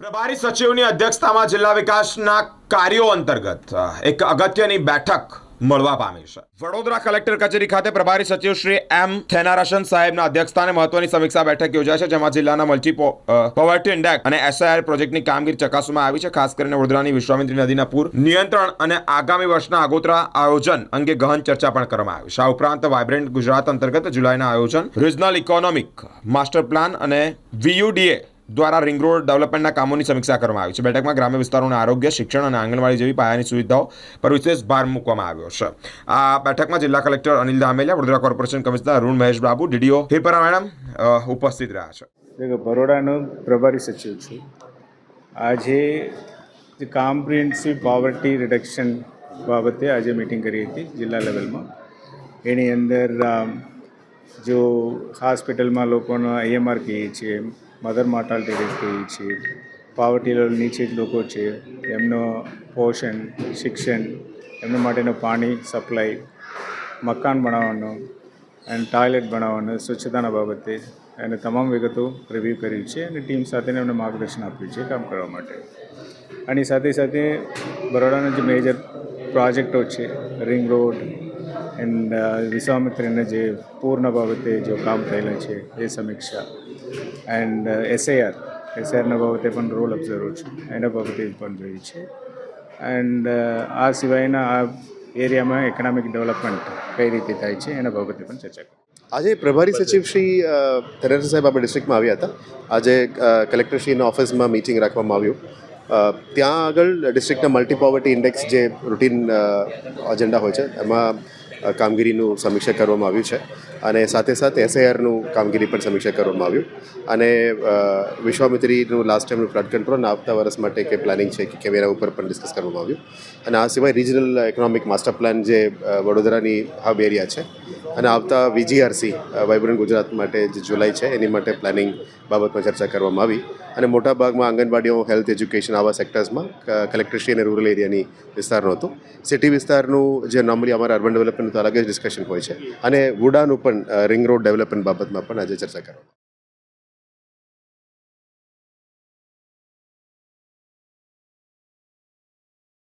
પ્રભારી સચિવની અધ્યક્ષતામાં જિલ્લા વિકાસના કાર્યો અંતર્ગત એક અગત્યની બેઠક મળવા પામી છે. વડોદરા કલેક્ટર કચેરી ખાતે પ્રભારી સચિવ શ્રી એમ થેનારાશન સાહેબના અધ્યક્ષસ્થાને મહત્વની સમીક્ષા બેઠક યોજાઈ છે, જેમાં જિલ્લાના મલ્ટી પોવર્ટી ઇન્ડેક્સ અને એસઆઈઆર પ્રોજેક્ટની કામગીરી ચકાસવામાં આવી છે, ખાસ કરીને વડોદરાની વિશ્વામિત્રી નદીના પૂર નિયંત્રણ અને આગામી વર્ષના આગોતરા આયોજન અંગે ગહન ચર્ચા પણ કરવામાં આવી છે. આ ઉપરાંત વાઇબ્રન્ટ ગુજરાત અંતર્ગત જુલાઈના આયોજન રિજનલ ઇકોનોમિક માસ્ટર પ્લાન અને વીયુડીએ દ્વારા રિંગ રોડ ડેવલપમેન્ટના કામોની સમીક્ષા કરવામાં આવી છે. બેઠકમાં ગ્રામ્ય વિસ્તારોના આરોગ્ય, શિક્ષણ અને આંગણવાડી જેવી પાયાની સુવિધાઓ પર વિશેષ ભાર મૂકવામાં આવ્યો છે. આ બેઠકમાં જિલ્લા collector Anil Dhameliya, Vadodara corporation commissioner Arun Mahesh Babu, DDO Hirpara madam ઉપસ્થિત રહ્યા છે. બરોડાનો પ્રભારી સચિવ છું. આજે કોમ્પ્રિહેન્સિવ પોવર્ટી રિડક્શન બાબતે આજે મિટિંગ કરી હતી જિલ્લા લેવલમાં એની અંદર જો હોસ્પિટલમાં લોકોનો આઈએમઆર કહીએ છીએ મધર મોર્ટાલિટી રેટ કહીએ છીએ પાવર્ટી લેવલ નીચે જ લોકો છે, એમનો પોષણ, શિક્ષણ, એમના માટેનું પાણી સપ્લાય મકાન બનાવવાનો અને ટોયલેટ બનાવવાનો સ્વચ્છતાના બાબતે અને તમામ વિગતો રિવ્યૂ કરી છે અને ટીમ સાથે એમને માર્ગદર્શન આપ્યું છે કામ કરવા માટે. અને સાથે સાથે બરોડાના જે મેજર પ્રોજેક્ટો છે રિંગ રોડ એન્ડ વિશ્વામિત્રીના જે પૂર્ણ બાબતે જો કામ થયેલું છે, એ સમીક્ષા. એન્ડ એસઆઈઆર એસઆઈઆરના બાબતે પણ રોલ ઓબ્ઝર્વ છે. એના બાબતે પણ જોઈ છે. એન્ડ આ સિવાયના આ એરિયામાં ઇકોનોમિક ડેવલપમેન્ટ કઈ રીતે થાય છે, એના બાબતે પણ ચર્ચા કરી. આજે પ્રભારી સચિવ શ્રી ધનેન્દ્ર સાહેબ આપણે ડિસ્ટ્રિક્ટમાં આવ્યા હતા. આજે કલેક્ટરશ્રીના ઓફિસમાં મિટિંગ રાખવામાં આવ્યું. ત્યાં આગળ ડિસ્ટ્રિક્ટના મલ્ટી પોવર્ટી ઇન્ડેક્સ જે રૂટીન એજન્ડા હોય છે, એમાં કામગીરીનું સમીક્ષા કરવામાં આવ્યું છે અને સાથે સાથે એસઆઈઆરનું કામગીરી પણ સમીક્ષા કરવામાં આવ્યું. અને વિશ્વામિત્રીનું લાસ્ટ ટાઈમનું ફ્લડ કંટ્રોલ આવતા વર્ષ માટે કે પ્લાનિંગ છે કે કેમેરા ઉપર પણ ડિસ્કસ કરવામાં આવ્યું. અને આ સિવાય રિજનલ ઇકોનોમિક માસ્ટર પ્લાન જે વડોદરાની હબ એરિયા છે અને આવતા વીજીઆરસી વાઇબ્રન્ટ ગુજરાત માટે જે જુલાઈ છે, એની માટે પ્લાનિંગ બાબતમાં ચર્ચા કરવામાં આવી. અને મોટા ભાગમાં આંગણવાડીઓ, હેલ્થ એજ્યુકેશન આવા સેક્ટર્સમાં કલેક્ટરશ્રી અને રૂરલ એરિયાની વિસ્તારનું હતું. સિટી વિસ્તારનું જે નોર્મલી અમારા અર્બન ડેવલપમેન્ટનું તો અલગ જ ડિસ્કશન હોય છે. અને વુડાનું પણ રિંગ રોડ ડેવલપમેન્ટ બાબતમાં પણ આજે ચર્ચા કરવામાં